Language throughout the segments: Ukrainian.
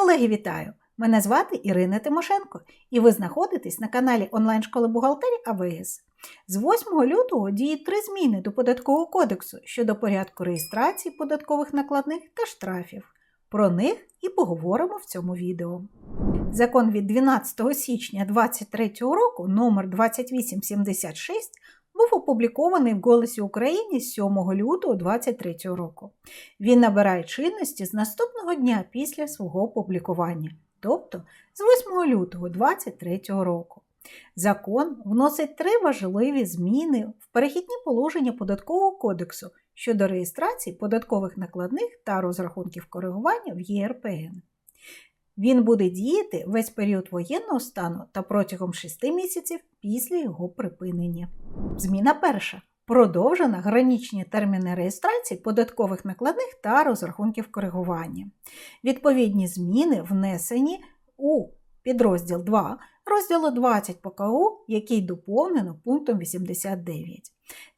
Колеги, вітаю! Мене звати Ірина Тимошенко, і ви знаходитесь на каналі онлайн-школи бухгалтерії АВС. З 8 лютого діють три зміни до податкового кодексу щодо порядку реєстрації податкових накладних та штрафів. Про них і поговоримо в цьому відео. Закон від 12 січня 2023 року номер 2876 був опублікований в Голосі України 7 лютого 2023 року. Він набирає чинності з наступного дня після свого опублікування, тобто з 8 лютого 2023 року. Закон вносить три важливі зміни в перехідні положення Податкового кодексу щодо реєстрації податкових накладних та розрахунків коригування в ЄРПН. Він буде діяти весь період воєнного стану та протягом 6 місяців після його припинення. Зміна перша. Продовжена граничні терміни реєстрації податкових накладних та розрахунків коригування. Відповідні зміни внесені у підрозділ 2 розділу 20 ПКУ, який доповнено пунктом 89.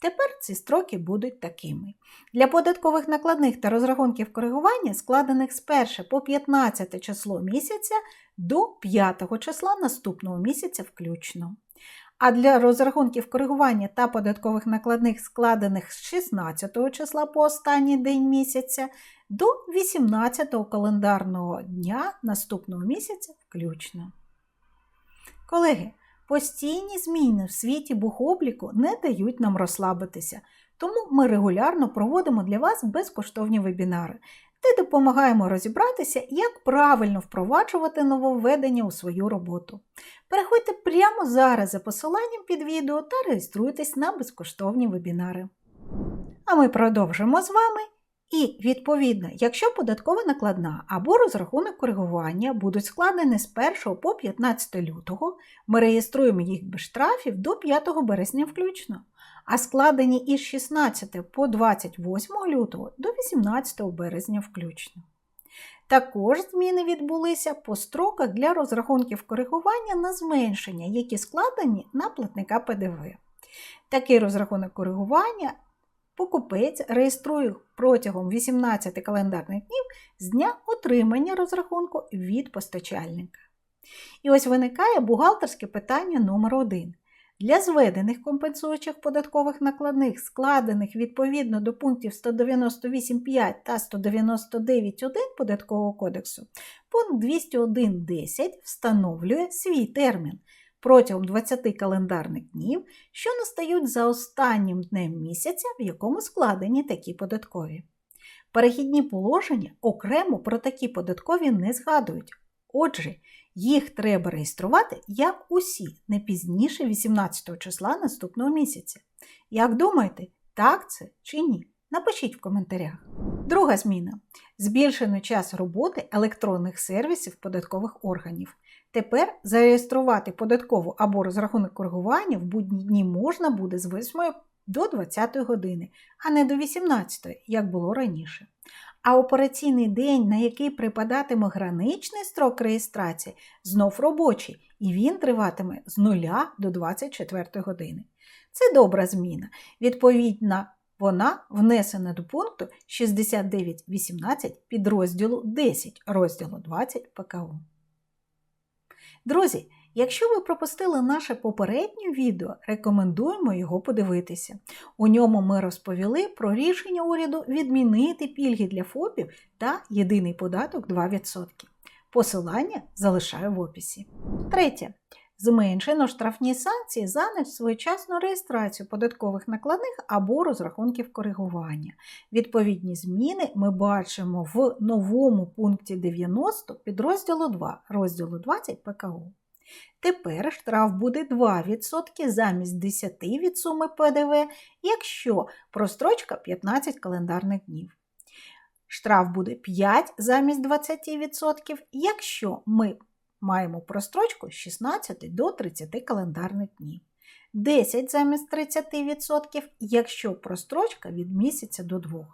Тепер ці строки будуть такими. Для податкових накладних та розрахунків коригування, складених з 1 по 15 число місяця до 5 числа наступного місяця включно. А для розрахунків коригування та податкових накладних, складених з 16 числа по останній день місяця до 18 календарного дня наступного місяця включно. Колеги, постійні зміни в світі бухобліку не дають нам розслабитися, тому ми регулярно проводимо для вас безкоштовні вебінари, де допомагаємо розібратися, як правильно впроваджувати нововведення у свою роботу. Переходьте прямо зараз за посиланням під відео та реєструйтесь на безкоштовні вебінари. А ми продовжимо з вами. І, відповідно, якщо податкова накладна або розрахунок коригування будуть складені з 1 по 15 лютого, ми реєструємо їх без штрафів до 5 березня включно, а складені із 16 по 28 лютого до 18 березня включно. Також зміни відбулися по строках для розрахунків коригування на зменшення, які складені на платника ПДВ. Такий розрахунок коригування покупець реєструє протягом 18 календарних днів з дня отримання розрахунку від постачальника. І ось виникає бухгалтерське питання номер 1 Для зведених компенсуючих податкових накладних, складених відповідно до пунктів 198.5 та 199.1 Податкового кодексу, пункт 201.10 встановлює свій термін протягом 20 календарних днів, що настають за останнім днем місяця, в якому складені такі податкові. Перехідні положення окремо про такі податкові не згадують. Отже, їх треба реєструвати як усі, не пізніше 18 числа наступного місяця. Як думаєте, так це чи ні? Напишіть в коментарях. Друга зміна збільшено час роботи електронних сервісів податкових органів. Тепер зареєструвати податкову або розрахунок коригування в будні дні можна буде з 8 до 20 години, а не до 18, як було раніше. А операційний день, на який припадатиме граничний строк реєстрації, знов робочий, і він триватиме з 0 до 24 години. Це добра зміна. Відповідно, вона внесена до пункту 69.18 підрозділу 10 розділу 20 ПКУ. Друзі, якщо ви пропустили наше попереднє відео, рекомендуємо його подивитися. У ньому ми розповіли про рішення уряду відмінити пільги для ФОПів та єдиний податок 2%. Посилання залишаю в описі. Третє. Зменшено штрафні санкції за несвоєчасну реєстрацію податкових накладних або розрахунків коригування. Відповідні зміни ми бачимо в новому пункті 90 підрозділу 2 розділу 20 ПКУ. Тепер штраф буде 2% замість 10 від суми ПДВ, якщо прострочка 15 календарних днів. Штраф буде 5 замість 20%, якщо ми маємо прострочку з 16 до 30 календарних днів. 10 замість 30%, якщо прострочка від місяця до 2.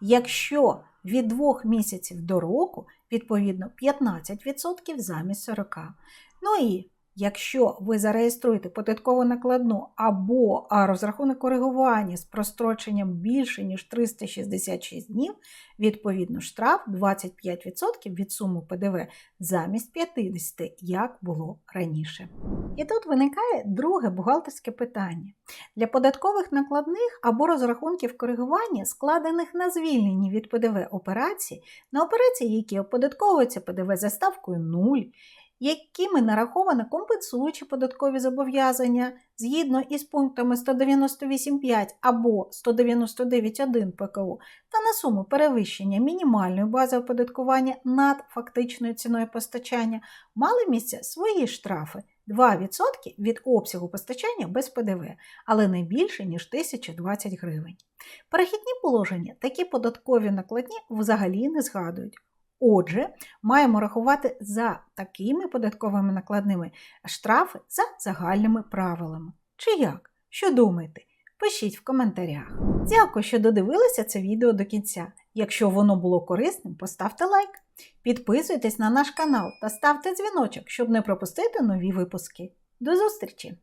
Якщо від 2 місяців до року, відповідно 15% замість 40. Ну і Якщо ви зареєструєте податкову накладну або розрахунок коригування з простроченням більше ніж 366 днів, відповідно штраф 25% від суми ПДВ замість 50, як було раніше. І тут виникає друге бухгалтерське питання. Для податкових накладних або розрахунків коригування, складених на звільнені від ПДВ операції, на операції, які оподатковуються ПДВ за ставкою 0, якими нараховано компенсуючі податкові зобов'язання згідно із пунктами 198.5 або 199.1 ПКУ та на суму перевищення мінімальної бази оподаткування над фактичною ціною постачання, мали місце свої штрафи 2% від обсягу постачання без ПДВ, але не більше, ніж 1020 гривень. Перехідні положення такі податкові накладні взагалі не згадують. Отже, маємо рахувати за такими податковими накладними штрафи за загальними правилами. Чи як? Що думаєте? Пишіть в коментарях. Дякую, що додивилися це відео до кінця. Якщо воно було корисним, поставте лайк. Підписуйтесь на наш канал та ставте дзвіночок, щоб не пропустити нові випуски. До зустрічі!